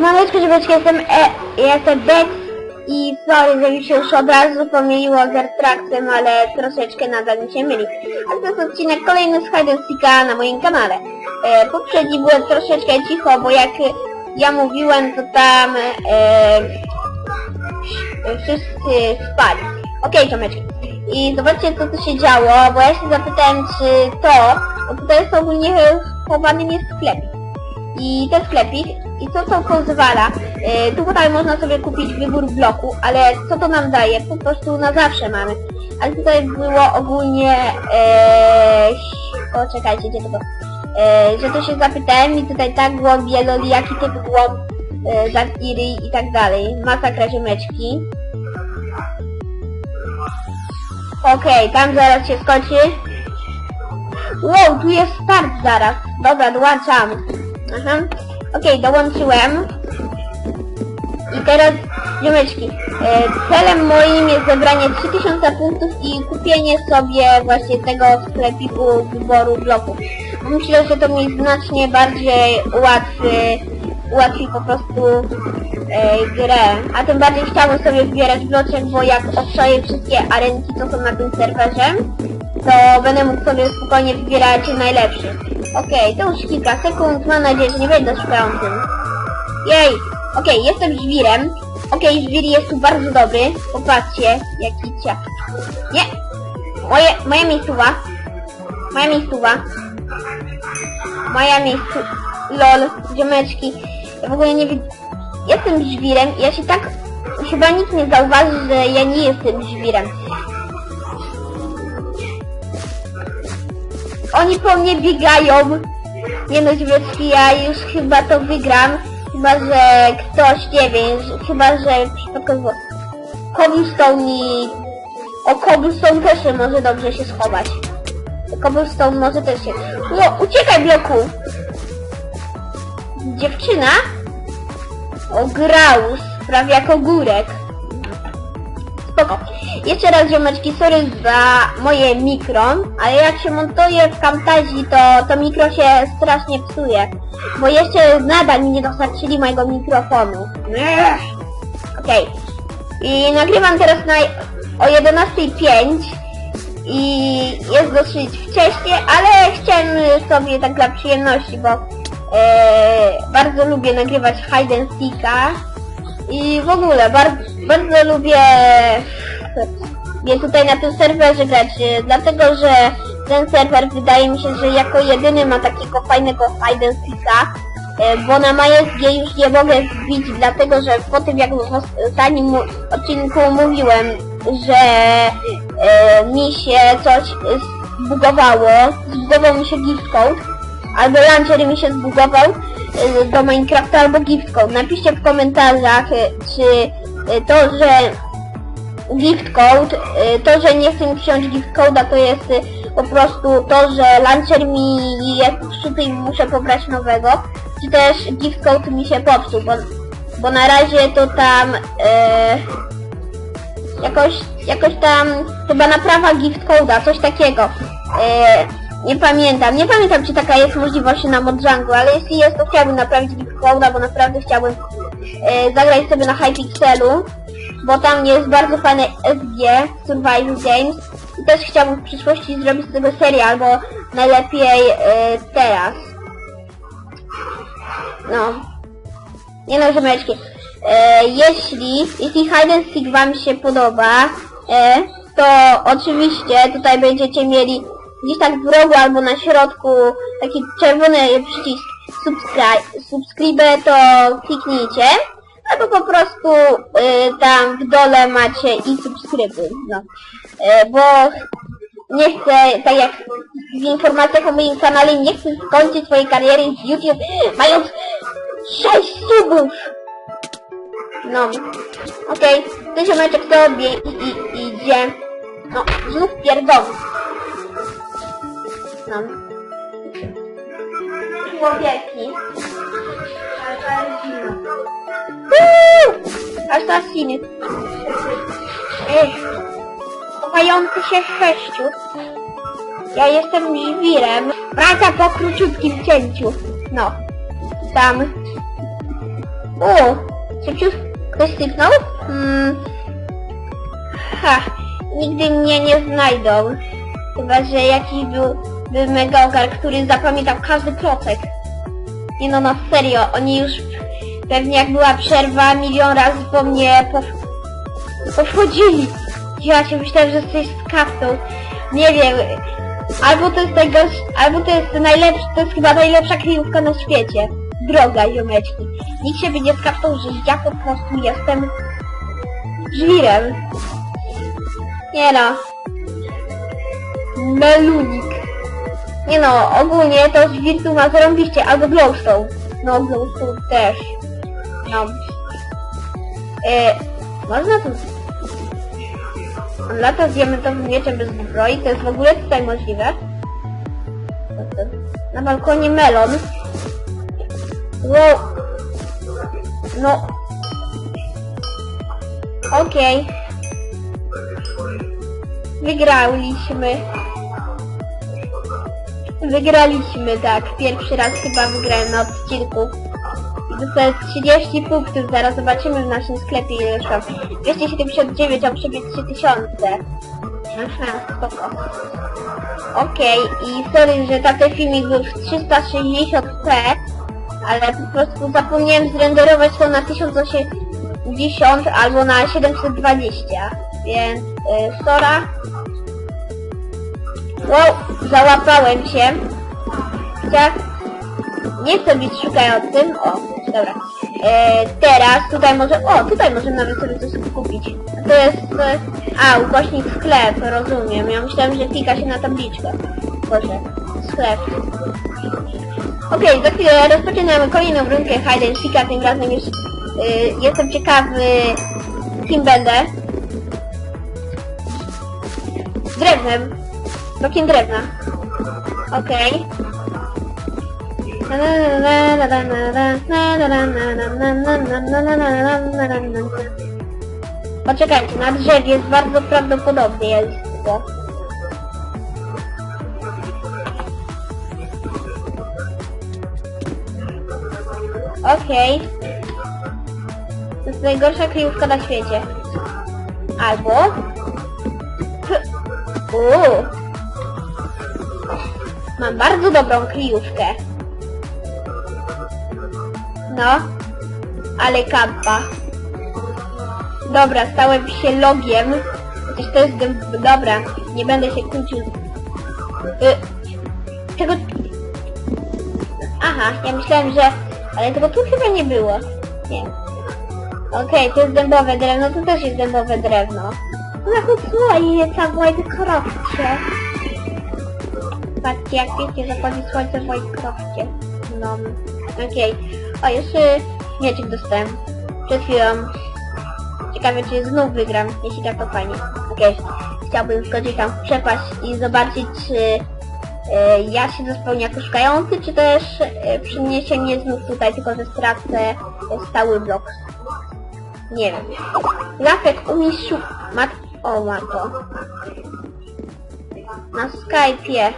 Siemaneczko, żebeczki, jestem e, jestem Bex i sorry, że mi się już od razu pomyliło z Ertraktem, ale troszeczkę nadal mi się myli. Ale to jest odcinek kolejny z Hide and Seeka na moim kanale. E, poprzedni byłem troszeczkę cicho, bo jak ja mówiłem, to tam e, wszyscy spali. Okej, ziomeczki. I zobaczcie, co tu się działo, bo ja się zapytałem, czy to, bo tutaj jest ogólnie schowany jest sklepik. I ten sklepik, i co to pozwala? Yy, tu tutaj można sobie kupić wybór bloku, ale co to nam daje? Po prostu na zawsze mamy. Ale tutaj było ogólnie... Yy, o, gdzie to było? Yy, że to się zapytałem i tutaj tak głąb, wieloli, jaki typ głąb, yy, zafiry i tak dalej. Masakra ziomeczki. Okej, tam zaraz się skończy. Wow, tu jest start zaraz. Dobra, dołączam. Aha. Okej, dołączyłem. I teraz, ziomeczki, e, celem moim jest zebranie 3000 punktów i kupienie sobie właśnie tego sklepiku wyboru bloków. Myślę, że to mi znacznie bardziej ułatwi, ułatwi po prostu e, grę. A tym bardziej chciałbym sobie wybierać bloczek, bo jak obszaję wszystkie arenki, co są na tym serwerze, to będę mógł sobie spokojnie wybierać najlepszy. Okej, to już kilka sekund, mam nadzieję, że nie będę szukał tym. Jej! Okej, jestem żwirem. Okej, żwir jest tu bardzo dobry. Popatrzcie, jaki cia... Nie! Moje, moja miejscowa. Moja miejscowa. Moja miejscowa. Lol, ziomeczki. Ja w ogóle nie wiem... Jestem żwirem i ja się tak... Chyba nikt nie zauważy, że ja nie jestem żwirem. Oni po mnie biegają. Nie no, ziomeczki, ja już chyba to wygram. Chyba, że ktoś, nie wiem, że, chyba, że przypadkowo Cobblestone i... O, Cobblestone też może dobrze się schować. Cobblestone może też się... No, uciekaj, bloku! Dziewczyna? O, Graus, prawie jak ogórek. Spoko. Jeszcze raz ziomeczki, sorry za moje mikro, ale jak się montuje w Camtasia, to to mikro się strasznie psuje. Bo jeszcze nadal mi nie dostarczyli mojego mikrofonu. Okej. I nagrywam teraz na o 11.05 i jest dosyć wcześnie, ale chciałem sobie tak dla przyjemności, bo e, bardzo lubię nagrywać hide and seeka i w ogóle bardzo, bardzo lubię mnie tutaj na tym serwerze grać, e, dlatego że ten serwer wydaje mi się, że jako jedyny ma takiego fajnego hide e, bo na MySG już nie mogę wbić, dlatego że po tym jak w ostatnim odcinku mówiłem, że e, mi się coś zbugowało, zbugował mi się gift code, albo launcher mi się zbugował do Minecrafta albo gift code. Napiszcie w komentarzach, czy to, że gift code, y, to, że nie chcę mi przyjąć gift code'a, to jest y, po prostu to, że launcher mi jest psuty i muszę pobrać nowego, czy też gift code mi się popsuł, bo, bo na razie to tam jakoś, jakoś tam chyba naprawa gift code'a, coś takiego. Nie pamiętam, nie pamiętam czy taka jest możliwość na Mojang, ale jeśli jest to chciałbym naprawić gift code'a, bo naprawdę chciałbym zagrać sobie na Hypixelu bo tam jest bardzo fajny SG, Survival Games i też chciałbym w przyszłości zrobić z tego serię, albo najlepiej e, teraz. No. Nie no, ziomeczki. E, jeśli, jeśli Hide Seek wam się podoba, e, to oczywiście tutaj będziecie mieli gdzieś tak w rogu albo na środku taki czerwony przycisk subscribe to kliknijcie albo po prostu y, tam w dole macie i subskrybuj, no. Y, bo nie chcę, tak jak w informacjach o moim kanale, nie chcę skończyć swojej kariery z YouTube mając 6 subów. No. Okej, okay. ten ziomeczek sobie i, i, idzie. No, znów pierdolę. No. Człowieki. Asasiny. Ech. Kochający się sześciu. Ja jestem żwirem. Praca po króciutkim cięciu. No. Tam. O! Szybciutko ktoś sypnął? Hmm. Ha, nigdy mnie nie znajdą. Chyba, że jakiś był, był mega ogar, który zapamiętał każdy procek. Nie no, no serio, oni już pewnie jak była przerwa, milion razy po mnie pow... powchodzili. Ja się myślałem, że coś skapnął. Nie wiem. Albo to jest najgorsze, albo to jest najlepsze, to jest chyba najlepsza kryjówka na świecie. Droga, ziomeczki. Nikt się by nie skapnął, że ja po prostu jestem żwirem. Nie no. Melunik. Nie no, ogólnie to żwir tu ma zarąbiście, albo glowstone. No, glowstone też. No. E, można tu... On lata z diamentowym mieczem bez zbroi, to jest w ogóle tutaj możliwe. Na balkonie melon. Wow. No. Okej. Wygraliśmy. Wygraliśmy, tak. Pierwszy raz chyba wygrałem na odcinku. Jest 30 punktów, zaraz zobaczymy w naszym sklepie ile już mam. 279, a przebieg 3000. Aha, spoko. Okej, i sorry, że tamten filmik był w 360p, ale po prostu zapomniałem zrenderować to na 1080 albo na 720, więc yy, sora. Wow, załapałem się. Chcia... Nie chcę być szukającym. O, dobra. E, teraz tutaj może... O, tutaj możemy nawet sobie coś kupić. To jest... E, a, ukośnik sklep, rozumiem. Ja myślałem, że klika się na tabliczkę. Boże, sklep. Okej, za chwilę rozpoczynamy kolejną runkę Hide and tym razem już y, jestem ciekawy kim będę. Drewnem. Blokiem drewna. Okej. Poczekajcie, na drzewie jest bardzo prawdopodobnie jest. Okej. To jest najgorsza kryjówka na świecie. Albo... Uuu. Mam bardzo dobrą kryjówkę. No. Ale kampa. Dobra, stałem się logiem. Chociaż to jest... Dobra, nie będę się kłócił. Y, tego... Aha, ja myślałem, że... Ale tego tu chyba nie było. Nie. Okej, to jest dębowe drewno, to też jest dębowe drewno. No to słońce w mojej krofcie. Patrzcie, jak pięknie zachodzi słońce w mojej krofcie. No, okej. O, jeszcze mieczek dostałem. Przed chwilą. Ciekawe, czy znów wygram. Jeśli tak, to fajnie. Okej. Chciałbym skoczyć tam w przepaść i zobaczyć, czy e, ja się zespełnię jako szukający, czy też e, przyniesie mnie znów tutaj, tylko że stracę stały blok. Nie wiem. Lafek umistrzu... Mat... O, ma to. Na Skype'ie.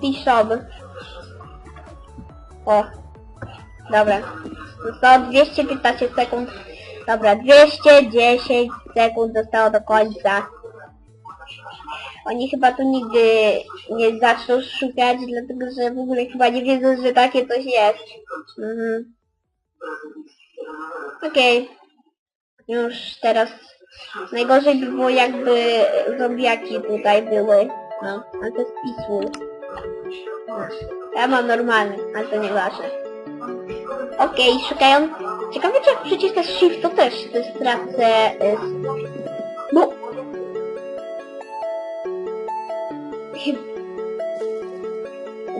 Bishop. O. Dobra. Zostało 215 sekund. Dobra, 210 sekund zostało do końca. Oni chyba tu nigdy nie zaczną szukać, dlatego że w ogóle chyba nie wiedzą, że takie coś jest. Mhm. Okej. Już teraz najgorzej by było jakby zombiaki tutaj były. No, ale to jest. No. Ja mam normalny, ale to nieważne. Okej, szukają... Ciekawe czy jak przyciskasz shift to też to stracę... Y... No!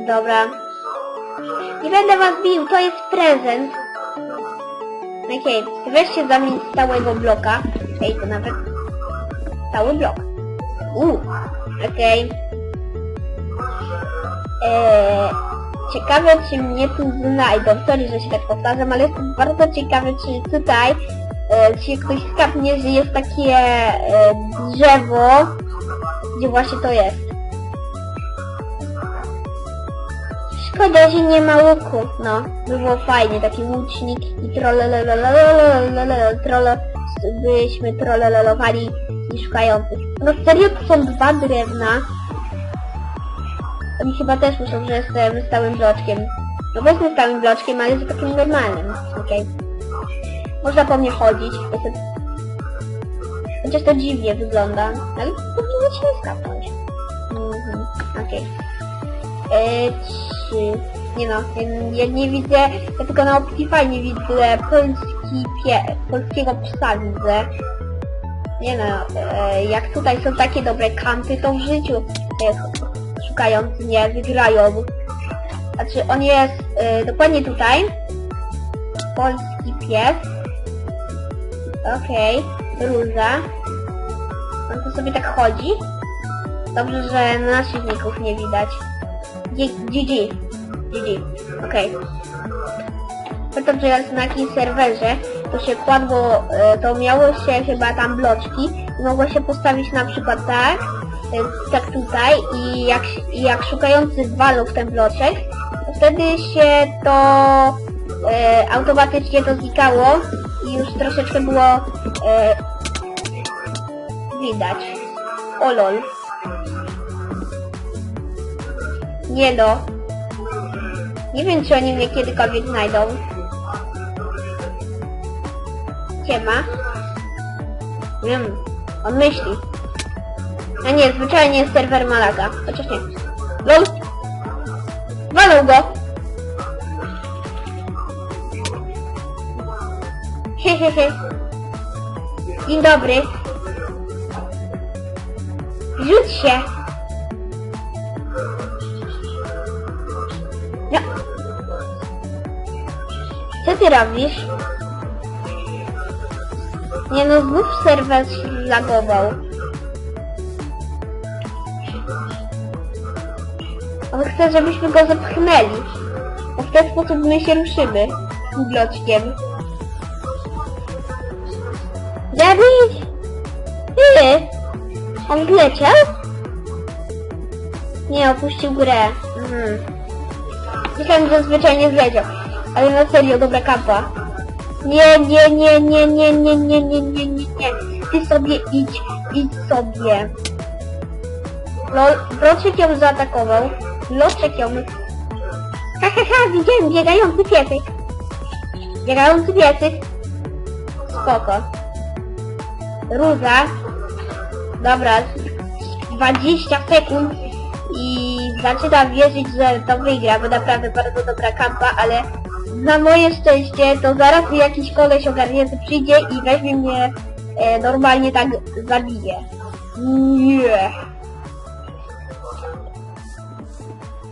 Dobra. Nie będę was bił, to jest prezent. Okej, okay. weźcie zamień stałego bloka. Ej, to nawet cały blok. Uuu, okej. Okay. Eee, ciekawe, czy mnie tu znajdą. Sorry, że się tak powtarzam, ale jestem bardzo ciekawy, czy tutaj e, czy ktoś skapnie, że jest takie e, drzewo, gdzie właśnie to jest. Szkoda, że nie ma łuku. No, by było fajnie, taki łucznik i trolle, trolle, byśmy trollololowali i szukających. No serio, to są dwa drewna. Oni chyba też myślą, że jestem stałym bloczkiem. No jestem stałym bloczkiem, ale jest takim normalnym, okej. Można po mnie chodzić, jestem... Chociaż to dziwnie wygląda, ale powinno się nie skapnąć. Mhm, okej. Eee, trzy. Nie no, ja, ja nie widzę, ja tylko na Optify nie widzę pie, polskiego psa widzę. Nie no, e, jak tutaj są takie dobre kampy, to w życiu e, szukający nie wygrają. Znaczy on jest e, dokładnie tutaj. Polski pies. Okej, róża. On tu sobie tak chodzi. Dobrze, że naszych nie widać. GG. GG. Okej. Pamiętam, że jak na jakimś serwerze to się kładło, e, to miało się chyba tam bloczki i mogło się postawić na przykład tak, e, tak tutaj i jak, jak szukający walą w ten bloczek, to wtedy się to e, automatycznie to znikało i już troszeczkę było e, widać. O lol. Nie no. Nie wiem, czy oni mnie kiedykolwiek znajdą. Siema. Wiem, on myśli. A nie, zwyczajnie serwer Malaga. Chociaż nie. LOL! Go! Hehehe. Dzień dobry. Rzuć się! No. Co ty robisz? Nie no, znów serwer się zlagował. On chce, żebyśmy go zepchnęli. Bo w ten sposób my się ruszymy. Bloczkiem. Dawid! Ty! On zleciał? Nie, opuścił grę. Mhm. Myślałem, że zwyczajnie zleciał. Ale na serio, dobra kapa. Nie, nie, nie, nie, nie, nie, nie, nie, nie, nie, nie. Ty sobie idź, idź sobie. Lol, ją zaatakował. Loczek ją... Ha, ha, ha, widziałem biegający piesek. Biegający piesek. Spoko. Róża. Dobra, 20 sekund i zaczynam wierzyć, że to wygra, bo naprawdę bardzo dobra kampa, ale na moje szczęście to zaraz jakiś koleś ogarnięty przyjdzie i weźmie mnie e, normalnie tak zabije. Nie.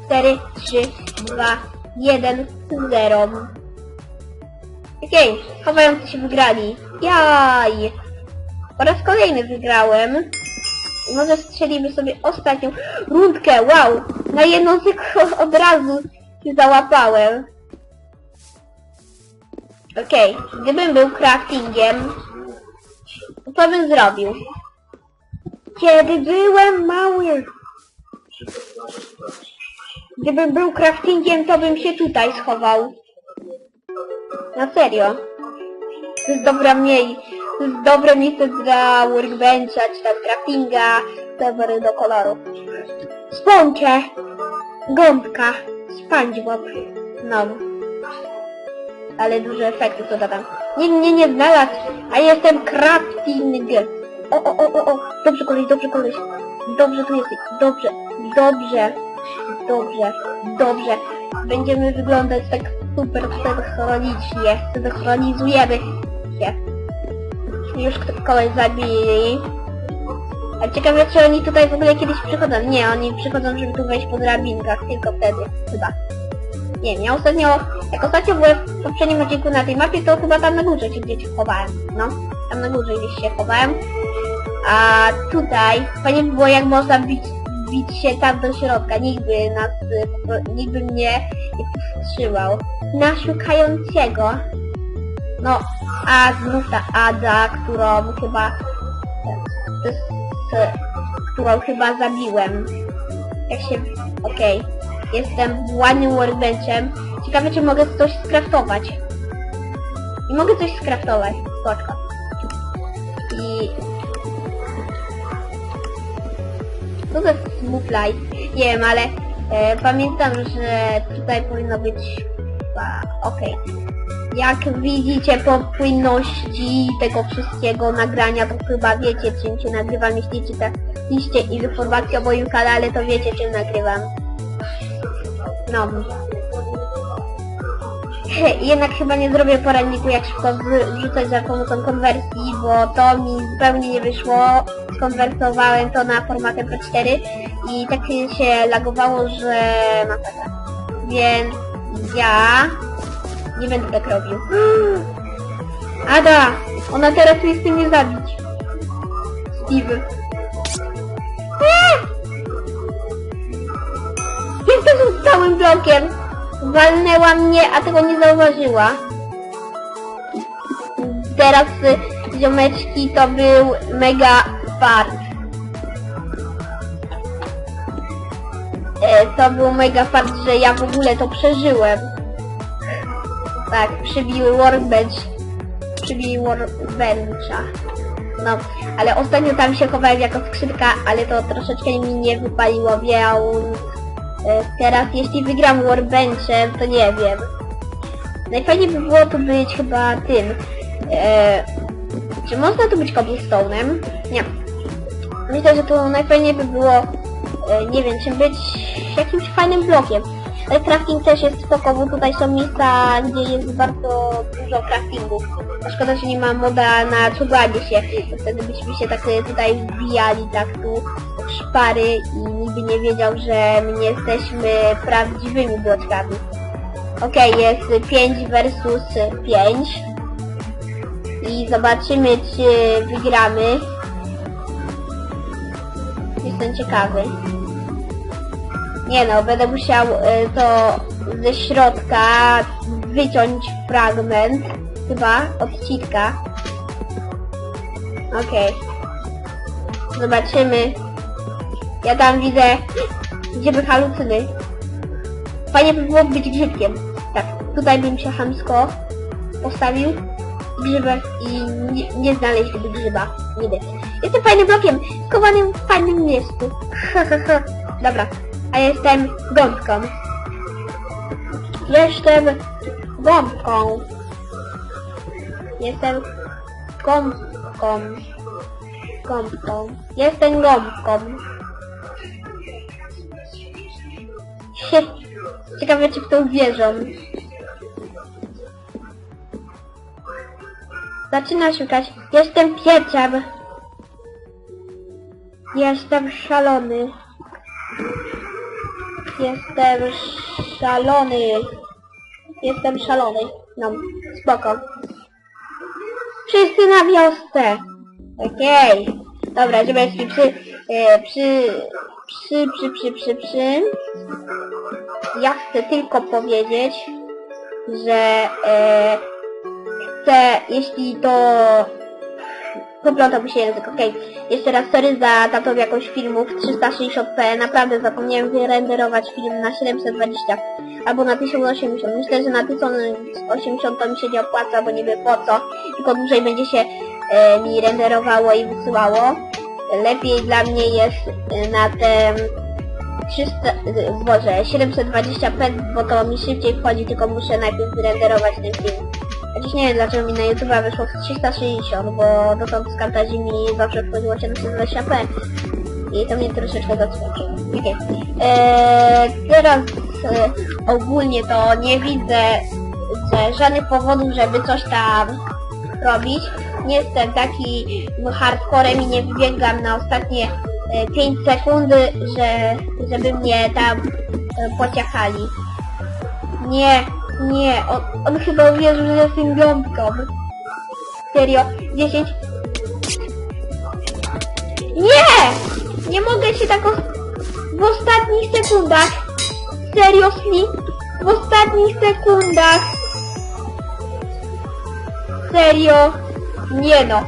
4, 3, 2, 1, 0. Okej, chowający się wygrali. Jaj! Po raz kolejny wygrałem. Może strzelimy sobie ostatnią rundkę, wow! Na jedną tylko od razu się załapałem. Okej, gdybym był craftingiem, co bym zrobił? Kiedy byłem mały, gdybym był craftingiem, to bym się tutaj schował. Na serio. To jest dobra mniej, to jest dobre miejsce dla workbencha, czy tam craftinga, serwery do koloru. Sponcze, gąbka, SpongeBob, no. Ale duże efekty to dodam. Nikt mnie nie znalazł, a jestem crafting. O, o, o, o, o, dobrze koleś, dobrze koleś. Dobrze tu jesteś, dobrze, dobrze, dobrze, dobrze. Będziemy wyglądać tak super chronicznie, chronizujemy się. Już kogoś zabili. A ciekawe, czy oni tutaj w ogóle kiedyś przychodzą. Nie, oni przychodzą, żeby tu wejść po drabinkach, tylko wtedy, chyba. Nie wiem, ja ostatnio, jak ostatnio byłem w poprzednim odcinku na tej mapie, to chyba tam na górze się gdzieś chowałem. No, tam na górze gdzieś się chowałem. A tutaj, fajnie by było jak można bić, bić się tam do środka, nikt by nas, nikt by mnie nie powstrzymał. Na szukającego. No, a znów ta Ada, którą chyba, to jest, którą chyba zabiłem. Jak się, okej. Jestem ładnym workbenchem. Ciekawe, czy mogę coś skraftować. I mogę coś skraftować. Spoczko. I... Co to jest smooth light? Nie wiem, ale e, pamiętam, że tutaj powinno być... Okej. Jak widzicie po płynności tego wszystkiego nagrania, to chyba wiecie czym się nagrywam. Jeśli czytaliście informacje o moim kanale, to wiecie czym nagrywam. No. Jednak chyba nie zrobię poradniku jak szybko wrzu- wrzucać za pomocą konwersji, bo to mi zupełnie nie wyszło. Skonwersowałem to na format MP4 i tak się lagowało, że masakra. Więc ja nie będę tak robił. Ada! Ona teraz mnie chce mnie zabić. Steve. Całym blokiem. Walnęła mnie, a tego nie zauważyła. Teraz y, ziomeczki to był mega fart. E, to był mega fart, że ja w ogóle to przeżyłem. Tak, przybiły workbench. Przybiły workbencha. No, ale ostatnio tam się chowałem jako skrzydka, ale to troszeczkę mi nie wypaliło, więc teraz jeśli wygram workbenchem, to nie wiem. Najfajniej by było tu być chyba tym. E, czy można tu być cobblestone'em? Nie. Myślę, że tu najfajniej by było, e, nie wiem, czym być jakimś fajnym blokiem. Ale crafting też jest spoko, tutaj są miejsca, gdzie jest bardzo dużo craftingów. Szkoda, że nie ma moda na czołganie się, wtedy byśmy się tak e, tutaj wbijali, tak tu szpary i nikt by nie wiedział, że my nie jesteśmy prawdziwymi bloczkami. Okej, jest 5 versus 5. I zobaczymy, czy wygramy. Jestem ciekawy. Nie no, będę musiał y, to ze środka wyciąć fragment, chyba, odcitka. Okej. Zobaczymy. Ja tam widzę, gdzie by halucyny. Fajnie by było być grzybkiem. Tak, tutaj bym się chamsko postawił grzybek i nie, nie znaleźliby grzyba. Nigdy. Jestem fajnym blokiem, skowanym w fajnym miejscu. Dobra, a jestem gąbką. Jestem gąbką. Jestem gąbką. Gąbką. Jestem gąbką. Ciekawe, czy w to wierzą. Zaczyna szukać. Jestem pieciem. Jestem szalony. Jestem szalony. Jestem szalony. No, spoko. Wszyscy na wiosce. Okej. Dobra, ziomeczki, przy, e, przy, przy, przy, przy, przy, przy. Ja chcę tylko powiedzieć, że e, chcę, jeśli to... Poplątał mi się język, okej. Jeszcze raz sorry za tatą jakąś filmów 360p, naprawdę zapomniałem wyrenderować film na 720 albo na 1080. Myślę, że na 1080 to mi się nie opłaca, bo nie wiem po co, tylko dłużej będzie się e, mi renderowało i wysyłało. Lepiej dla mnie jest e, na te 300, e, Boże, 720p, bo to mi szybciej wchodzi, tylko muszę najpierw wyrenderować ten film. Chociaż nie wiem dlaczego mi na YouTube wyszło w 360, bo dotąd z Camtasia mi zawsze wchodziło 720p. I to mnie troszeczkę zaskoczyło. Okej. Eee, teraz e, ogólnie to nie widzę żadnych powodów, żeby coś tam robić. Nie jestem taki hardcorem i nie wybiegam na ostatnie e, 5 sekund, że, żeby mnie tam e, pociachali. Nie, nie, on, on chyba uwierzył, że jestem gąbką. Serio, 10. Nie! Nie mogę się tak o... w ostatnich sekundach. Seriously? W ostatnich sekundach. Serio? Nie no.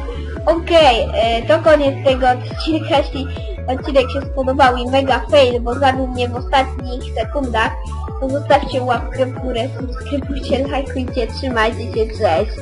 Okej, e, to koniec tego odcinka. Jeśli odcinek się spodobał i mega fail, bo zabił mnie w ostatnich sekundach, to zostawcie łapkę w górę, subskrybujcie, lajkujcie, trzymajcie się, cześć.